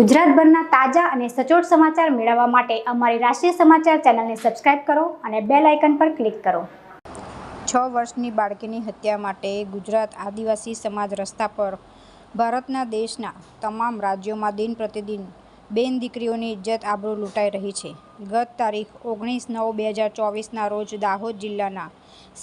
ગુજરાતભરના તાજા અને સચોટ સમાચાર મેળવવા માટે અમારી રાષ્ટ્રીય સમાચાર ચેનલને સબસ્ક્રાઇબ કરો અને બેલ આઇકન પર ક્લિક કરો. છ વર્ષની બાળકીની હત્યા માટે ગુજરાત આદિવાસી સમાજ રસ્તા પર, ભારતના દેશના તમામ રાજ્યોમાં દિન પ્રતિદિન બેન દીકરીઓની ઇજ્જત આબરૂ લૂંટાઈ રહી છે. ગત તારીખ ઓગણીસ નવ બે હજાર ચોવીસના રોજ દાહોદ જિલ્લાના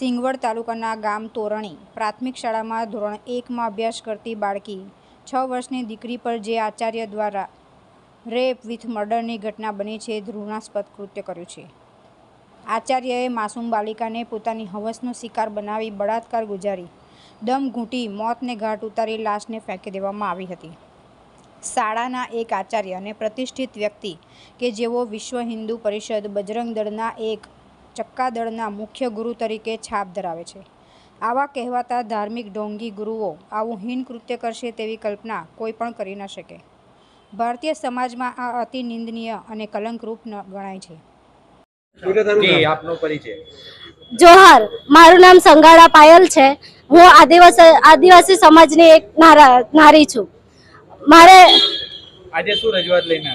સિંગવડ તાલુકાના ગામ તોરણી પ્રાથમિક શાળામાં ધોરણ એકમાં અભ્યાસ કરતી બાળકી છ વર્ષની દીકરી પર જે આચાર્ય દ્વારા રેપ વિથ મર્ડરની ઘટના બની છે, ધૃણાસ્પદ કૃત્ય કર્યું છે. આચાર્યએ માસૂમ બાલિકાને પોતાની હવસનો શિકાર બનાવી બળાત્કાર ગુજારી, દમ ઘૂંટી, મોતને ઘાટ ઉતારી લાશને ફેંકી દેવામાં આવી હતી. શાળાના એક આચાર્ય અને પ્રતિષ્ઠિત વ્યક્તિ કે જેઓ વિશ્વ હિન્દુ પરિષદ બજરંગ દળના એક ચક્કા દળના મુખ્ય ગુરુ તરીકે છાપ ધરાવે છે. આવા કહેવાતા ધાર્મિક ઢોંગી ગુરુઓ આવું હીન કૃત્ય કરશે તેવી કલ્પના કોઈ પણ કરી ન શકે. ભારતીય સમાજમાં આ અતિ નિંદનીય અને કલંકરૂપ ન ગણાય છે. જી આપનો પરિચય. જોહર મારું નામ સંગાડા પાયલ છે. હું આદિવાસી આદિવાસી સમાજની એક નારા નારી છું. મારે આજે શું રજૂઆત લઈને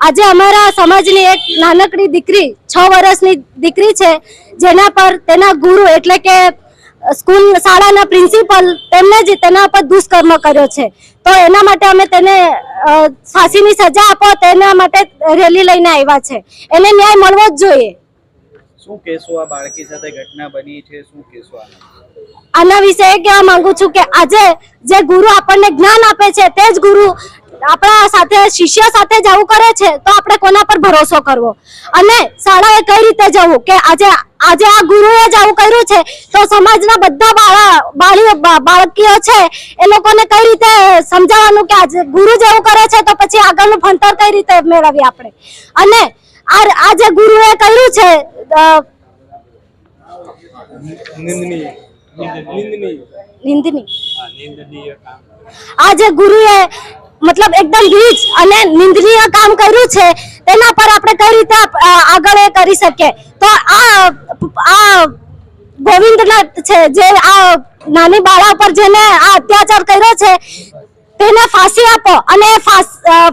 આજે અમારા સમાજની એક નાનકડી દીકરી છ વર્ષની દીકરી છે જેના પર તેના ગુરુ એટલે કે સ્કૂલ શાળાના પ્રિન્સિપલ તેમને જ તેના પર દુષ્કર્મ કર્યો છે. તો એના માટે અમે તેને ફાંસીની સજા આપો તેના માટે રેલી લઈને આવ્યા છે. એને ન્યાય મળવો જ જોઈએ. શું કહેશો આ બાળકી સાથે ઘટના બની છે? શું કહેશો આના આના વિશે એ કહેવા માંગુ છું કે આજે જે ગુરુ આપણને જ્ઞાન આપે છે તે જ ગુરુ આપણા સાથે શિષ્ય સાથે જ આવું કરે છે તો આપણે કોના પર ભરોસો કરવો? અને શાળાએ કઈ રીતે જવું? કે આજે આજે આ ગુરુએ જ આવું કર્યું છે તો સમાજના બધા બાળા બાળકીઓ છે એ લોકોને કઈ રીતે સમજાવવાનું કે આજે ગુરુ જ એવું કરે છે તો પછી આગળનું ભણતર કઈ રીતે મેળવીએ આપણે? અને આ આજે ગુરુએ કર્યું છે નિંદની આ જે ગુરુએ મતલબ એકદમ રીચ અને નિંદનીય કામ કર્યું છે, તેના પર આપણે કઈ રીતે આગળ એ કરી શકીએ? તો આ આ ગોવિંદનાથ છે, જે આ નાની બાળા પર જેને આ અત્યાચાર કર્યો છે, તેને ફાંસી આપો અને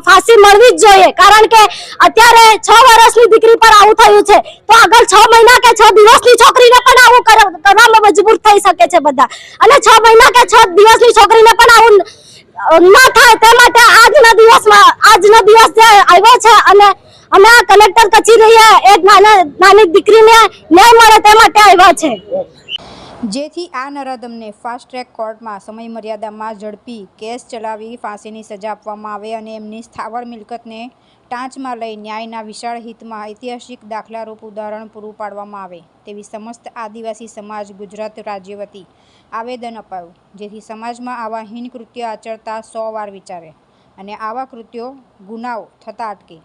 ફાંસી મળવી જ જોઈએ. કારણ કે અત્યારે છ વર્ષની દીકરી પર આવું થયું છે, તો આગળ છ મહિના કે છ દિવસની છોકરીને પણ આવું કર- કરવામાં મજબૂર થઈ શકે છે બધા. અને છ મહિના કે છ દિવસની છોકરીને પણ આવું ન થાય તે માટે આજના દિવસમાં, આજનો દિવસ જે આવ્યો છે અને અમે કલેક્ટર કચેરીએ એક નાની દીકરીને ન્યાય મળે તે માટે આવ્યા છે. જેથી આ નરાધમને ફાસ્ટ ટ્રેક કોર્ટમાં સમય મર્યાદામાં ઝડપી કેસ ચલાવી ફાંસીની સજા આપવામાં આવે અને એમની સ્થાવર મિલકતને ટાંચમાં લઈ ન્યાયના વિશાળ હિતમાં ઐતિહાસિક દાખલારૂપ ઉદાહરણ પૂરું પાડવામાં આવે તેવી સમસ્ત આદિવાસી સમાજ ગુજરાત રાજ્ય વતી આવેદન અપાયું, જેથી સમાજમાં આવા હીન કૃત્ય આચરતા સો વાર વિચારે અને આવા કૃત્યો ગુનાઓ થતા અટકે.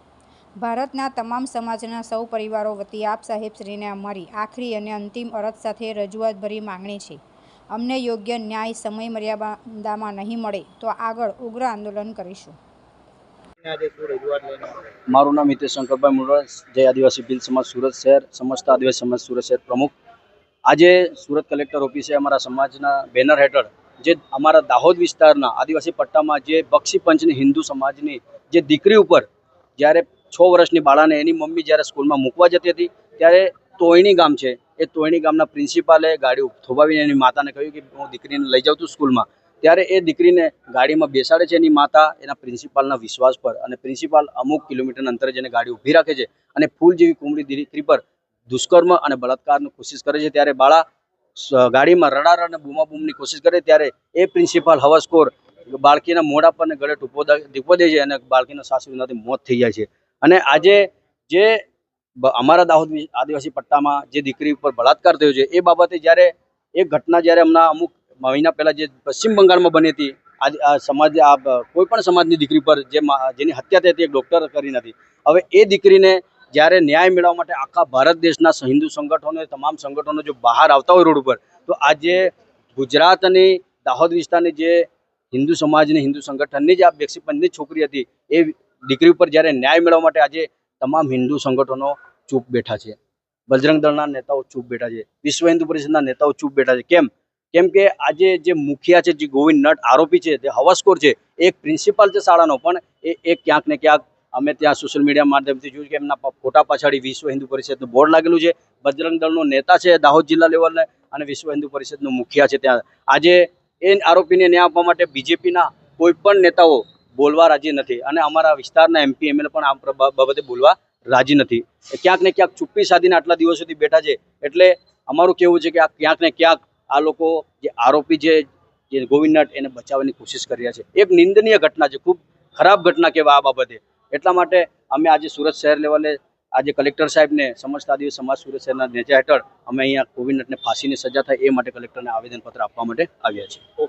ભારતના તમામ સમાજના સૌ પરિવારો વતી આપ સાહેબશ્રીને અમારી આખરી અને અંતિમ અરજ સાથે રજૂઆત ભરી માંગણી છે. અમને યોગ્ય ન્યાય સમય મર્યાદામાં નહીં મળે તો આગળ ઉગ્ર આંદોલન કરીશું. આજે શું રજૂઆત લઈને આવ્યો મારું નામ હિતેશ શંકરભાઈ મુરસ જય આદિવાસી ભીલ સમાજ સુરત શહેર સમસ્ત આદિવાસી સમાજ સુરત શહેર પ્રમુખ. આજે સુરત કલેક્ટર ઓફિસે અમારા સમાજના બેનર હેઠળ જે અમારા દાહોદ વિસ્તારના આદિવાસી પટ્ટામાં જે બક્ષી પંચની હિન્દુ સમાજની જે દીકરી ઉપર જ્યારે છ વર્ષની બાળાને એની મમ્મી જ્યારે સ્કૂલમાં મૂકવા જતી હતી, ત્યારે તોયણી ગામ છે. એ તોયણી ગામના પ્રિન્સિપાલે ગાડી થોભાવીને એની માતાને કહ્યું કે હું દીકરીને લઈ જાઉં છું સ્કૂલમાં. ત્યારે એ દીકરીને ગાડીમાં બેસાડે છે એની માતા એના પ્રિન્સિપાલના વિશ્વાસ પર અને પ્રિન્સિપાલ અમુક કિલોમીટરના અંતરે જઈને ગાડી ઊભી રાખે છે અને ફૂલ જેવી કુમળી દીકરી પર દુષ્કર્મ અને બળાત્કારની કોશિશ કરે છે. ત્યારે બાળા ગાડીમાં રડાર અને બૂમાબૂમની કોશિશ કરે ત્યારે એ પ્રિન્સિપાલ હવસખોર બાળકીના મોઢા પર ગળે ટૂંપો દીપો દે છે અને બાળકીના સાસરીનાથી મોત થઈ જાય છે. અને આજે જે અમારા દાહોદ આદિવાસી પટ્ટામાં જે દીકરી ઉપર બળાત્કાર થયો છે, એ બાબતે જ્યારે એ ઘટના જ્યારે હમણાં અમુક મહિના પહેલાં જે પશ્ચિમ બંગાળમાં બની હતી, આજે આ સમાજ આ કોઈ પણ સમાજની દીકરી પર જે જેની હત્યા થઈ હતી, એક ડૉક્ટર કરી નથી. હવે એ દીકરીને જ્યારે ન્યાય મેળવવા માટે આખા ભારત દેશના હિન્દુ સંગઠનો તમામ સંગઠનો જો બહાર આવતા હોય રોડ ઉપર, તો આજે ગુજરાતની દાહોદ વિસ્તારની જે હિન્દુ સમાજની હિન્દુ સંગઠનની જે આ બેક્સીપંચની છોકરી હતી, એ દીકરી ઉપર જ્યારે ન્યાય મેળવવા માટે આજે તમામ હિન્દુ સંગઠનો ચૂપ બેઠા છે. બજરંગ દળના નેતાઓ ચૂપ બેઠા છે. વિશ્વ હિન્દુ પરિષદના નેતાઓ ચૂપ બેઠા છે. કેમ? કેમ કે આજે જે મુખિયા છે, જે ગોવિંદ નટ આરોપી છે તે હવસખોર છે એક પ્રિન્સિપાલ છે શાળાનો, પણ એ એક ક્યાંક ને ક્યાંક અમે ત્યાં સોશિયલ મીડિયા માધ્યમથી જોયું કે એમના ફોટા પાછળ વિશ્વ હિન્દુ પરિષદનું બોર્ડ લાગેલું છે. બજરંગ દળનો નેતા છે દાહોદ જિલ્લા લેવલને અને વિશ્વ હિન્દુ પરિષદનો મુખિયા છે ત્યાં. આજે એ આરોપીને ન્યાય આપવા માટે બીજેપીના કોઈ પણ નેતાઓ બોલવા રાજી નથી. અને અમારા વિસ્તારના એમપી એમએલએ પણ આ બાબતે બોલવા રાજી નથી. ક્યાંક ને ક્યાંક ચુપ્પી સાધીને આટલા દિવસોથી બેઠા છે. એટલે અમારું કેવું છે કે આ ક્યાંક ને ક્યાંક આ લોકો જે આરોપી છે, જે ગોવિંદ એને બચાવવાની કોશિશ કરી રહ્યા છે. એક નિંદનીય ઘટના છે. ખૂબ ખરાબ ઘટના કહેવાય આ બાબતે. એટલા માટે અમે આજે સુરત શહેર લેવલે આજે કલેક્ટર સાહેબને સમજતા દિવસ સમાજ સુરત શહેરના નેજા હેઠળ અમે અહીંયા ગોવિંદ નટને ફાંસીની સજા થાય એ માટે કલેક્ટરને આવેદનપત્ર આપવા માટે આવ્યા છીએ.